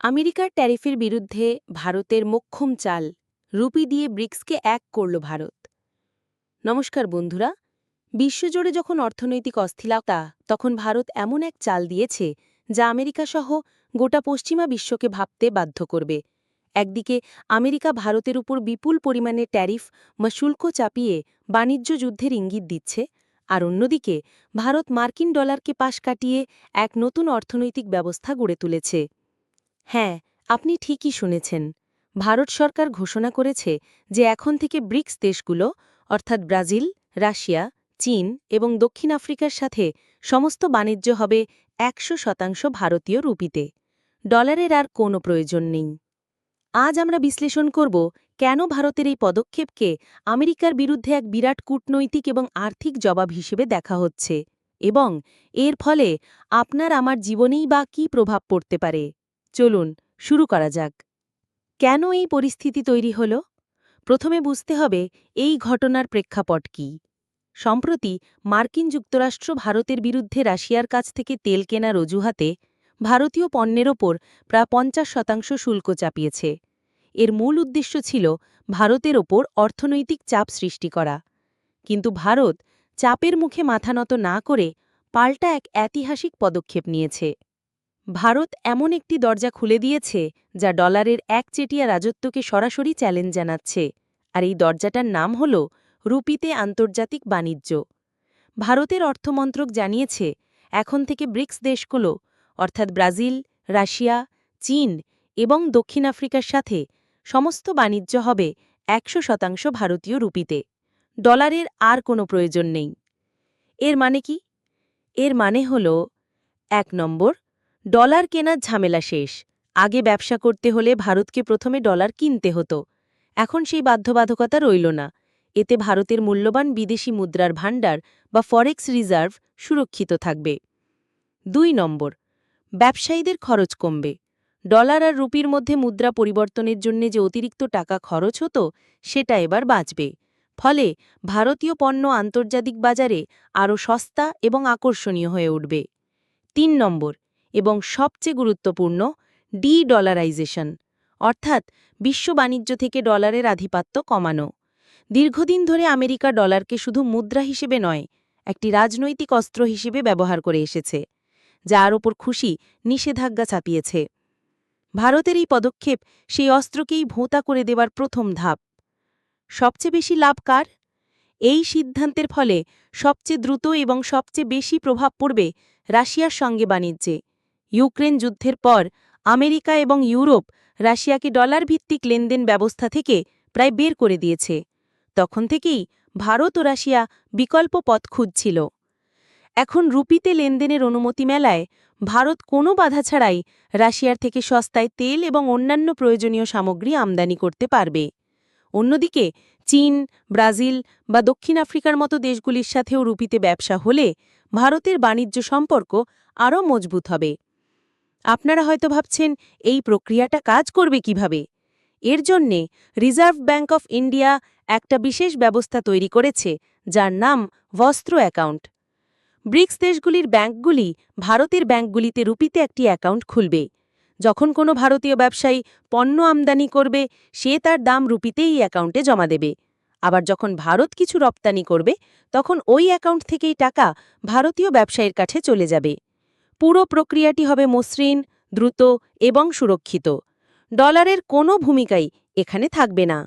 আমেরিকার ট্যারিফের বিরুদ্ধে ভারতের মোক্ষম চাল রুপি দিয়ে ব্রিক্সকে এক করল ভারত। নমস্কার বন্ধুরা, বিশ্বজুড়ে যখন অর্থনৈতিক অস্থিরতা, তখন ভারত এমন এক চাল দিয়েছে যা আমেরিকা সহ গোটা পশ্চিমা বিশ্বকে ভাবতে বাধ্য করবে। একদিকে আমেরিকা ভারতের উপর বিপুল পরিমাণে ট্যারিফ বা শুল্ক চাপিয়ে বাণিজ্য যুদ্ধের ইঙ্গিত দিচ্ছে, আর অন্যদিকে ভারত মার্কিন ডলারকে পাশ কাটিয়ে এক নতুন অর্থনৈতিক ব্যবস্থা গড়ে তুলেছে। হ্যাঁ আপনি ঠিকই শুনেছেন। ভারত সরকার ঘোষণা করেছে যে এখন থেকে ব্রিক্স দেশগুলো, অর্থাৎ ব্রাজিল, রাশিয়া, চীন এবং দক্ষিণ আফ্রিকার সাথে সমস্ত বাণিজ্য হবে একশো শতাংশ ভারতীয় রুপিতে। ডলারের আর কোনো প্রয়োজন নেই। আজ আমরা বিশ্লেষণ করব কেন ভারতের এই পদক্ষেপকে আমেরিকার বিরুদ্ধে এক বিরাট কূটনৈতিক এবং আর্থিক জবাব হিসেবে দেখা হচ্ছে এবং এর ফলে আপনার আমার জীবনেই বা কী প্রভাব পড়তে পারে? চলুন, শুরু করা যাক। কেন এই পরিস্থিতি তৈরি হল? প্রথমে বুঝতে হবে এই ঘটনার প্রেক্ষাপট কি। সম্প্রতি মার্কিন যুক্তরাষ্ট্র ভারতের বিরুদ্ধে রাশিয়ার কাছ থেকে তেল কেনার অজুহাতে ভারতীয় পণ্যের ওপর প্রায় পঞ্চাশ শতাংশ শুল্ক চাপিয়েছে। এর মূল উদ্দেশ্য ছিল ভারতের ওপর অর্থনৈতিক চাপ সৃষ্টি করা। কিন্তু ভারত চাপের মুখে মাথা নত না করে পাল্টা এক ঐতিহাসিক পদক্ষেপ নিয়েছে। ভারত এমন একটি দরজা খুলে দিয়েছে, যা ডলারের একচেটিয়া রাজত্বকে সরাসরি চ্যালেঞ্জ জানাচ্ছে, আর এই দরজাটার নাম হল রুপিতে আন্তর্জাতিক বাণিজ্য। ভারতের অর্থমন্ত্রক জানিয়েছে, এখন থেকে ব্রিক্স দেশগুলো, অর্থাৎ ব্রাজিল, রাশিয়া, চীন এবং দক্ষিণ আফ্রিকার সাথে সমস্ত বাণিজ্য হবে একশো শতাংশ ভারতীয় রুপিতে। ডলারের আর কোনো প্রয়োজন নেই। এর মানে কি? এর মানে হল, এক নম্বর ডলার কেনার ঝামেলা শেষ। আগে ব্যবসা করতে হলে ভারতকে প্রথমে ডলার কিনতে হতো। এখন সেই বাধ্যবাধকতা রইল না। এতে ভারতের মূল্যবান বিদেশি মুদ্রার ভাণ্ডার বা ফরেক্স রিজার্ভ সুরক্ষিত থাকবে। দুই নম্বর, ব্যবসায়ীদের খরচ কমবে। ডলার আর রুপির মধ্যে মুদ্রা পরিবর্তনের জন্য যে অতিরিক্ত টাকা খরচ হতো, সেটা এবার বাঁচবে। ফলে ভারতীয় পণ্য আন্তর্জাতিক বাজারে আরও সস্তা এবং আকর্ষণীয় হয়ে উঠবে। তিন নম্বর এবং সবচেয়ে গুরুত্বপূর্ণ ডি ডলারাইজেশন অর্থাৎ বিশ্ব বাণিজ্য থেকে ডলারের আধিপত্য কমানো। দীর্ঘদিন ধরে আমেরিকা ডলারকে শুধু মুদ্রা হিসেবে নয়, একটি রাজনৈতিক অস্ত্র হিসেবে ব্যবহার করে এসেছে, যার ওপর খুশি নিষেধাজ্ঞা চাপিয়েছে। ভারতের এই পদক্ষেপ সেই অস্ত্রকেই ভোঁতা করে দেওয়ার প্রথম ধাপ। সবচেয়ে বেশি লাভ কার? এই সিদ্ধান্তের ফলে সবচেয়ে দ্রুত এবং সবচেয়ে বেশি প্রভাব পড়বে রাশিয়ার সঙ্গে বাণিজ্যে ইউক্রেন যুদ্ধের পর, আমেরিকা এবং ইউরোপ রাশিয়াকে ডলার ভিত্তিক লেনদেন ব্যবস্থা থেকে প্রায় বের করে দিয়েছে। তখন থেকেই ভারত ও রাশিয়া বিকল্প পথ খুঁজছিল। এখন রুপিতে লেনদেনের অনুমতি মেলায় ভারত কোনো বাধা ছাড়াই রাশিয়ার থেকে সস্তায় তেল এবং অন্যান্য প্রয়োজনীয় সামগ্রী আমদানি করতে পারবে। অন্যদিকে চীন, ব্রাজিল বা দক্ষিণ আফ্রিকার মতো দেশগুলির সাথেও রুপিতে ব্যবসা হলে ভারতের বাণিজ্য সম্পর্ক আরও মজবুত হবে। আপনারা হয়তো ভাবছেন, এই প্রক্রিয়াটা কাজ করবে কীভাবে? এর জন্যে রিজার্ভ ব্যাঙ্ক অফ ইন্ডিয়া একটা বিশেষ ব্যবস্থা তৈরি করেছে, যার নাম বস্ত্র অ্যাকাউন্ট। ব্রিক্স দেশগুলির ব্যাঙ্কগুলি ভারতের ব্যাঙ্কগুলিতে রুপিতে একটি অ্যাকাউন্ট খুলবে। যখন কোনো ভারতীয় ব্যবসায়ী পণ্য আমদানি করবে, সে তার দাম রুপিতেই অ্যাকাউন্টে জমা দেবে। আবার যখন ভারত কিছু রপ্তানি করবে, তখন ওই অ্যাকাউন্ট থেকেই টাকা ভারতীয় ব্যবসায়ীর কাছে চলে যাবে। পুরো প্রক্রিয়াটি হবে মসৃণ, দ্রুত এবং সুরক্ষিত। ডলারের কোনো ভূমিকাই এখানে থাকবে না।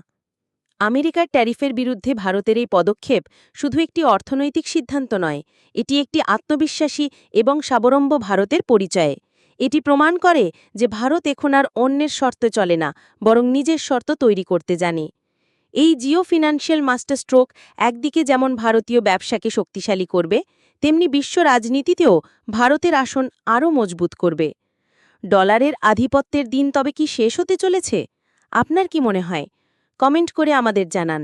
আমেরিকার ট্যারিফের বিরুদ্ধে ভারতের এই পদক্ষেপ শুধু একটি অর্থনৈতিক সিদ্ধান্ত নয়, এটি একটি আত্মবিশ্বাসী এবং স্বাবলম্ব ভারতের পরিচয়। এটি প্রমাণ করে যে ভারত এখন আর অন্যের শর্ত চলে না, বরং নিজের শর্ত তৈরি করতে জানে। এই জিও ফিনান্সিয়াল মাস্টার স্ট্রোক একদিকে যেমন ভারতীয় ব্যবসাকে শক্তিশালী করবে, তেমনি বিশ্ব রাজনীতিতেও ভারতের আসন আরও মজবুত করবে। ডলারের আধিপত্যের দিন তবে কি শেষ হতে চলেছে? আপনার কি মনে হয়? কমেন্ট করে আমাদের জানান।